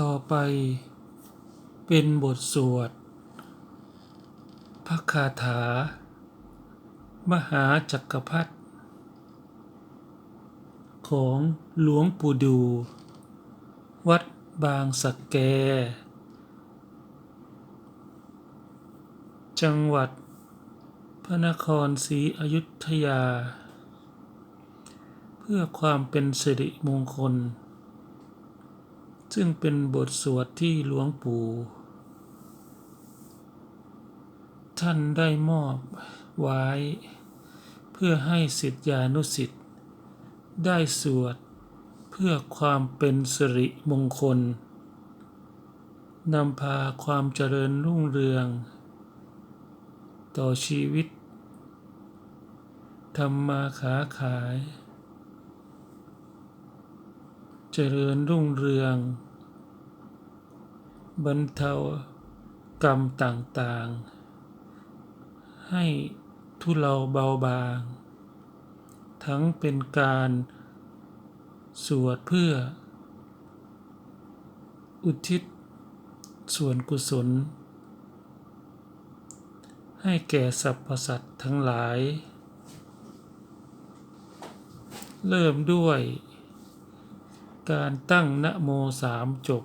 ต่อไปเป็นบทสวดพระคาถา มหาจักรพรรดิของหลวงปู่ดู วัดบางสะแก จังหวัด พระนครศรีอยุธยา เพื่อความเป็นสิริมงคล ซึ่งเป็นบทสวดที่หลวงปู่ท่านได้มอบไว้ เพื่อให้สิทธิานุสิทธิ์ได้สวดเพื่อความเป็นสิริมงคลนำพาความเจริญรุ่งเรือง ต่อชีวิตทำมาค้าขาย เจริญรุ่งเรือง บรรเทากรรมต่างๆ ให้ทุเลาเบาบาง ทั้งเป็นการสวดเพื่อ อุทิศส่วนกุศล ให้แก่สรรพสัตว์ทั้งหลาย เริ่มด้วย การตั้งนะโมสามจบ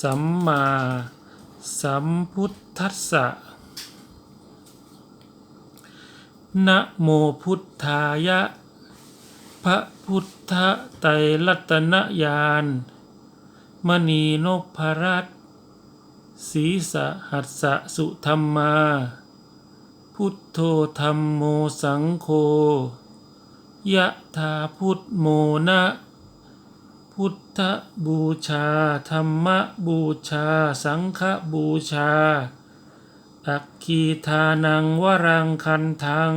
สัมมาสัมพุทธัสสะนะโมพุทธายะ พระพุทธไตรรัตนญาณมณีนพรัตศีสหัสสะสุธรรมา พุทโธธรรมโมสังโฆยะธาพุทโมนะ พุทธบูชา ธรรมบูชา สังฆบูชา อักคีทานังวรังคันทัง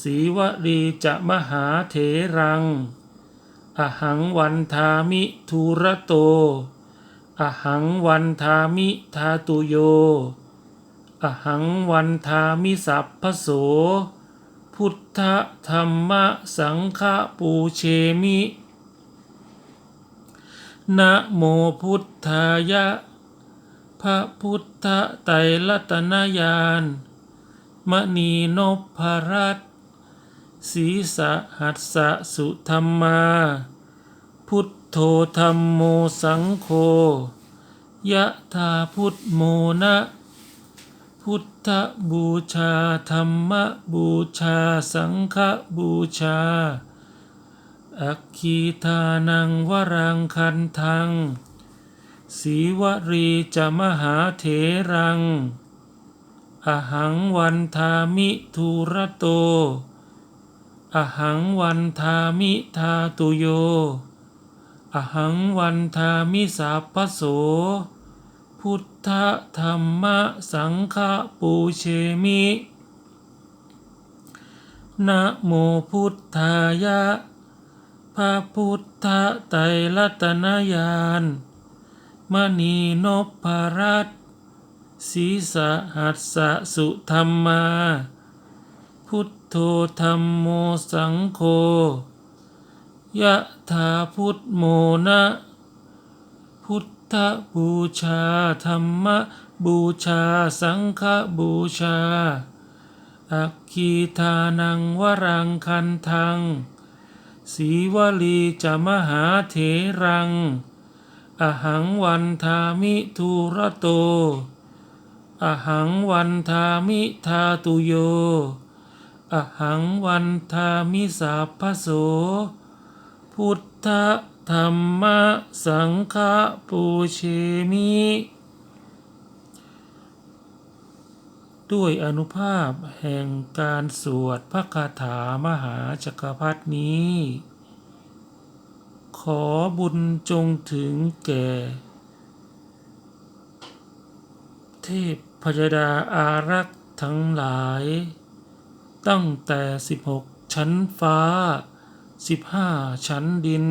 สีวรีจะมหาเถรัง อหังวันทามิทุระโต อหังวันทามิทาตุโย อหังวันทามิสัพพโส พุทธธรรมสังฆปูเชมิ นะโมพุทธายะ พระพุทธไตรรัตนญาณมณีนพรัตศีสะหัสสะสุธรรมา พุทโธธรรมโมสังโฆยะธาพุทโมนะ พุทธบูชาธรรมบูชาสังฆบูชา อักคีทานังวรังคันทังสีวรีจะมหาเถรัง อหังวันทามิทุระโต อหังวันทามิทาตุโย อหังวันทามิสัพพโส พุทธธรรมสังฆปูเชมินะโมพุทธายะ พระพุทธไตรรัตนญาณมณีนพรัตศีสหัสสะสุธรรมา พุทโธธรรมโมสังโฆยะธาพุทโมนะ พุทธบูชาธรรมบูชาสังฆบูชาอักคีทานังวรังคันทัง สีวลีจะมหาเถรัง อหังวันทามิทุระโต อหังวันทามิทาตุโย อหังวันทามิสัพพโส พุทธธรรมสังฆปูเชมิ ด้วยอนุภาพแห่งการสวดพระคาถามหาจักรพรรดนี้ ขอบุญจงถึงแก่ เทพพยดาอารักษ์ทั้งหลาย ตั้งแต่สิบหกชั้นฟ้าสิบห้าชั้นดิน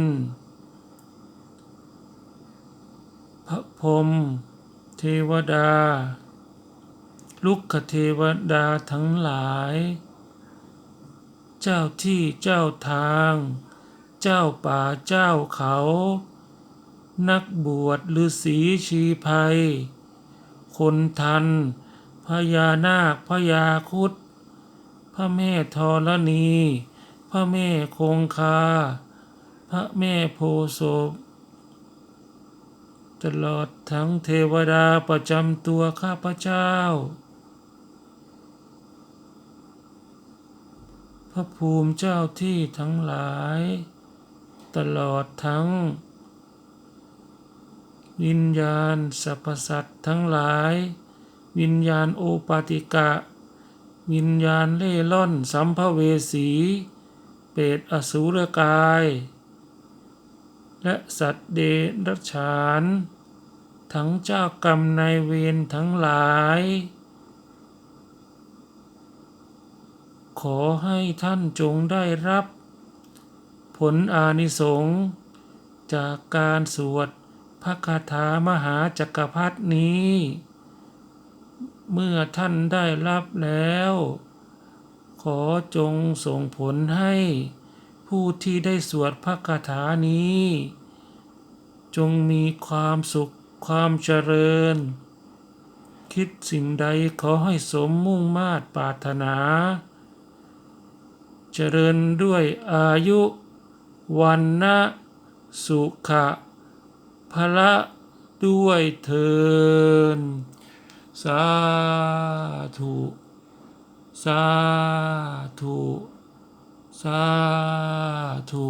พระพรหมเทวดา ลุกขเทวดาทั้งหลาย เจ้าที่เจ้าทาง เจ้าป่าเจ้าเขา นักบวชฤาษีชีภัย คนทัน พญานาคพญาคุดพระแม่ธรณี พระแม่คงคา พระแม่โพธิ์ศพตลอดทั้งเทวดาประจำตัวข้าพเจ้า พระภูมิเจ้าที่ทั้งหลาย ตลอดทั้งวิญญาณสรรพสัตว์ทั้งหลาย วิญญาณโอปาติกะ วิญญาณเล่ร่อนสัมภเวสี เปรตอสูรกาย และสัตว์เดรัจฉาน ทั้งเจ้ากรรมนายเวรทั้งหลาย ขอให้ท่านจงได้รับ ผลอานิสงส์จากการสวดพระคาถามหาจักรพรรดินี้ เมื่อท่านได้รับแล้ว ขอจงส่งผลให้ ผู้ที่ได้สวดพระคาถานี้ จงมีความสุขความเจริญ คิดสิ่งใดขอให้สมมุ่งมาตรปรารถนา เจริญด้วยอายุวันนะสุขะพละด้วยเทินสาธุ สาธุ สาธุ